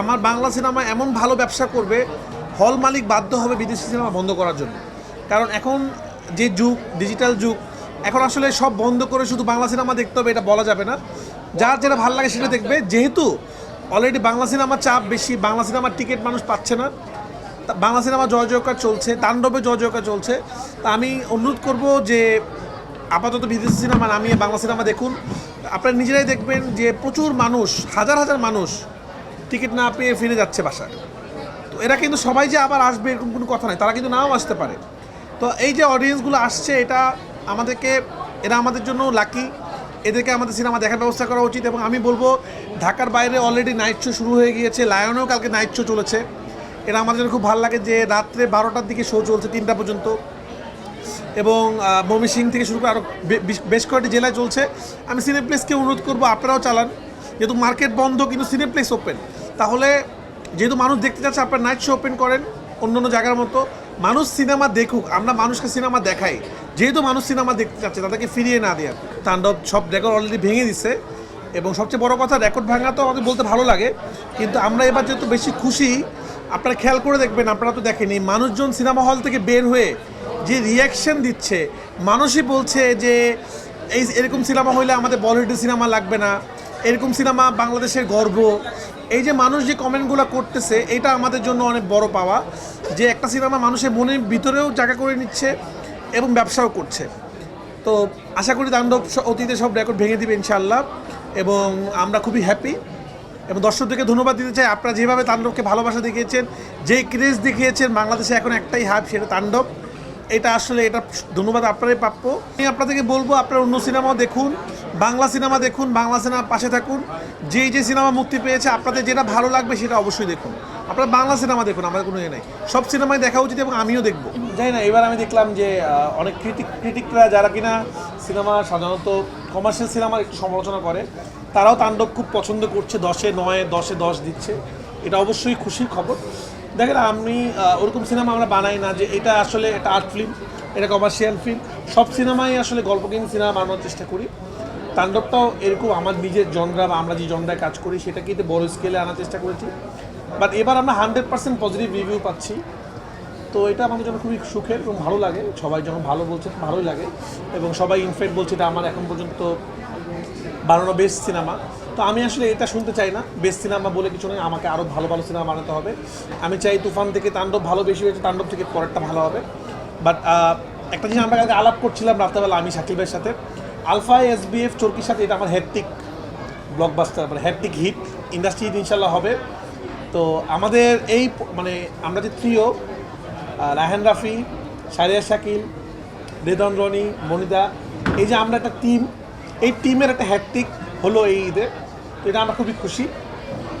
আমার বাংলা সিনেমা এমন ভালো ব্যবসা করবে, হল মালিক বাধ্য হবে বিদেশি সিনেমা বন্ধ করার জন্য। কারণ এখন যে যুগ ডিজিটাল যুগ, এখন আসলে সব বন্ধ করে শুধু বাংলা সিনেমা দেখতে হবে, এটা বলা যাবে না। যার যেটা ভালো লাগে সেটা দেখবে। যেহেতু অলরেডি বাংলা সিনেমার চাপ বেশি, বাংলা সিনেমার টিকিট মানুষ পাচ্ছে না বাংলা সিনেমা জয় জয়কার চলছে, তাণ্ডবে জয় জয়কার চলছে। তা আমি অনুরোধ করব যে আপাতত বিদেশি সিনেমা নামিয়ে বাংলা সিনেমা দেখুন। আপনারা নিজেরাই দেখবেন যে প্রচুর মানুষ, হাজার হাজার মানুষ টিকিট না পেয়ে ফিরে যাচ্ছে বাসায়। তো এরা কিন্তু সবাই যে আবার আসবে এরকম কোনো কথা নাই, তারা কিন্তু নাও আসতে পারে। তো এই যে অডিয়েন্সগুলো আসছে, এটা আমাদেরকে, এরা আমাদের জন্য লাকি এদেরকে আমাদের সিনেমা দেখার ব্যবস্থা করা উচিত এবং আমি বলব, ঢাকার বাইরে অলরেডি নাইট শো শুরু হয়ে গিয়েছে, লায়নেও কালকে নাইট শো চলেছে। এটা আমাদের জন্য খুব ভালো লাগে যে রাত্রে বারোটার দিকে শো চলছে, তিনটা পর্যন্ত। এবং ময়মনসিং থেকে শুরু করে আরও বেশ কয়েকটি জেলায় চলছে। আমি সিনেপ্লেসকে অনুরোধ করব, আপনারাও চালান। যেহেতু মার্কেট বন্ধ, কিন্তু সিনেপ্লেস ওপেন তাহলে যেহেতু মানুষ দেখতে চাচ্ছে, আপনার নাইট শো ওপেন করেন অন্য অন্য জায়গার মতো। মানুষ সিনেমা দেখুক, আমরা মানুষকে সিনেমা দেখাই। যেহেতু মানুষ সিনেমা দেখতে চাচ্ছে, তাদেরকে ফিরিয়ে না দেওয়া তাণ্ডব সব রেকর্ড অলরেডি ভেঙে দিছে। এবং সবচেয়ে বড় কথা রেকর্ড ভাঙা তো আমাদের বলতে ভালো লাগে। কিন্তু আমরা এবার যেহেতু বেশি খুশি, আপনারা খেয়াল করে দেখবেন, আপনারা তো দেখেনি মানুষজন সিনেমা হল থেকে বের হয়ে যে রিয়াকশন দিচ্ছে, মানুষই বলছে যে, এই এরকম সিনেমা হইলে আমাদের বলিউডের সিনেমা লাগবে না। এরকম সিনেমা, বাংলাদেশের গর্ব। এই যে মানুষ যে কমেন্টগুলো করতেছে, এটা আমাদের জন্য অনেক বড় পাওয়া। যে একটা সিনেমা মানুষের মনের ভিতরেও জায়গা করে নিচ্ছে এবং ব্যবসাও করছে। তো আশা করি তাণ্ডব অতীতে সব রেকর্ড ভেঙে দিবে ইনশাআল্লাহ। এবং আমরা খুবই হ্যাপি এবং দর্শকদেরকে ধন্যবাদ দিতে চাই। আপনারা যেভাবে তাণ্ডবকে ভালোবাসা দেখিয়েছেন, যে ক্রেজ দেখিয়েছেন, বাংলাদেশে এখন একটাই হাব সেটা তাণ্ডব। এটা আসলে, এটা ধন্যবাদ আপনারাই প্রাপ্য। আমি আপনাদেরকে বলব, আপনারা অন্য সিনেমাও দেখুন, বাংলা সিনেমা দেখুন, বাংলা সিনেমা পাশে থাকুন। যেই যে সিনেমা মুক্তি পেয়েছে, আপনাদের যেটা ভালো লাগবে সেটা অবশ্যই দেখুন। আপনারা বাংলা সিনেমা দেখুন, আমার কোনো ইয়ে নেই। সব সিনেমাই দেখা উচিত এবং আমিও দেখব। যাই না, এবার আমি দেখলাম যে অনেক ক্রিটিক ক্রিটিকরা যারা কিনা সিনেমা সাধারণত কমার্শিয়াল সিনেমার একটু সমালোচনা করে, তারাও তাণ্ডব খুব পছন্দ করছে, দশে নয়, দশে দশ দিচ্ছে। এটা অবশ্যই খুশির খবর। দেখেন, আমি ওরকম সিনেমা আমরা বানাই না যে এটা আসলে এটা আর্ট ফিল্ম, এটা কমার্শিয়াল ফিল্ম। সব সিনেমাই আসলে গল্পহীন সিনেমা বানানোর চেষ্টা করি। তাণ্ডবটাও এরকম আমার নিজের জনরা বা আমরা যে জনরায় কাজ করি, সেটাকে বড় স্কেলে আনার চেষ্টা করেছি। বাট এবার আমরা হান্ড্রেড পার্সেন্ট পজিটিভ রিভিউ পাচ্ছি। তো এটা আমাদের জন্য খুবই সুখের এবং ভালো লাগে। সবাই যখন ভালো বলছে, ভালোই লাগে। এবং সবাই ইনফ্যাক্ট বলছে এটা আমার এখন পর্যন্ত বানানো বেস্ট সিনেমা তো আমি আসলে এটা শুনতে চাই না। বেস্ট সিনেমা বলে কিছু নেই, আমাকে আরও ভালো ভালো সিনেমা বানাতে হবে। আমি চাই তুফান থেকে তাণ্ডব ভালো বেশি হয়েছে, তাণ্ডব থেকে পরেরটা ভালো হবে। বাট একটা জিনিস আমরা কালকে আলাপ করছিলাম রাত্রেবেলা আমি শাকিবের সাথে। আলফা এস বি এফ চরকির সাথে এটা আমার হ্যাপটিক ব্লকবাস্টার মানে হ্যাপটিক হিট ইন্ডাস্ট্রি ইনশাল্লাহ হবে। তো আমাদের এই মানে আমরা যে থ্রিও রাহেন রাফি, সারিয়া শাকিল, রেদন রনি, মনিদা, এই যে আমরা একটা টিম এই টিমের একটা হ্যাট্রিক হলো এই ঈদে। এটা আমরা খুবই খুশি।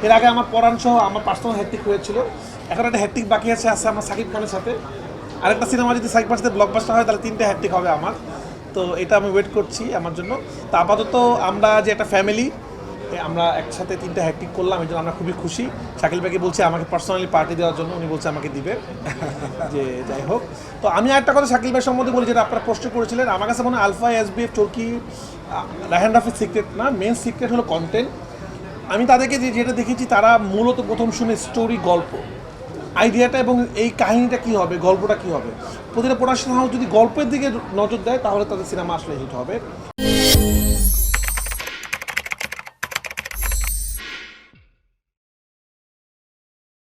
এর আগে আমার পরাণ সহ আমার পার্সোনাল হ্যাট্রিক হয়েছিল। এখন একটা হ্যাট্রিক বাকি আছে আছে আমার সাকিব খানের সাথে। আরেকটা সিনেমা যদি সাকিব খানের সাথে ব্লকবাস্টার হয়, তাহলে তিনটে হ্যাট্রিক হবে আমার। তো এটা আমি ওয়েট করছি আমার জন্য। তো আপাতত আমরা যে একটা ফ্যামিলি আমরা একসাথে তিনটা হ্যাট্রিক করলাম, এই জন্য আমরা খুবই খুশি। শাকিল ভাইকে বলছে আমাকে পার্সোনালি পার্টি দেওয়ার জন্য, উনি বলছে আমাকে দিবে। যে যাই হোক। তো আমি আরেকটা কথা শাকিল ভাই সম্বন্ধে বলি, যেটা আপনারা প্রশ্ন করেছিলেন। আমার কাছে মনে হয় alpha, S, B, F Chorki Raihan রাফির সিক্রেট না মেন সিক্রেট হলো কন্টেন্ট আমি তাদেরকে যে যেটা দেখেছি, তারা মূলত প্রথম শুনে স্টোরি গল্প। আইডিয়াটা এবং এই কাহিনীটা কি হবে, গল্পটা কি হবে? প্রতিটা প্রোডাকশন হাউস যদি গল্পের দিকে নজর দেয়, তাহলে তাদের সিনেমা আসলে হিট হবে।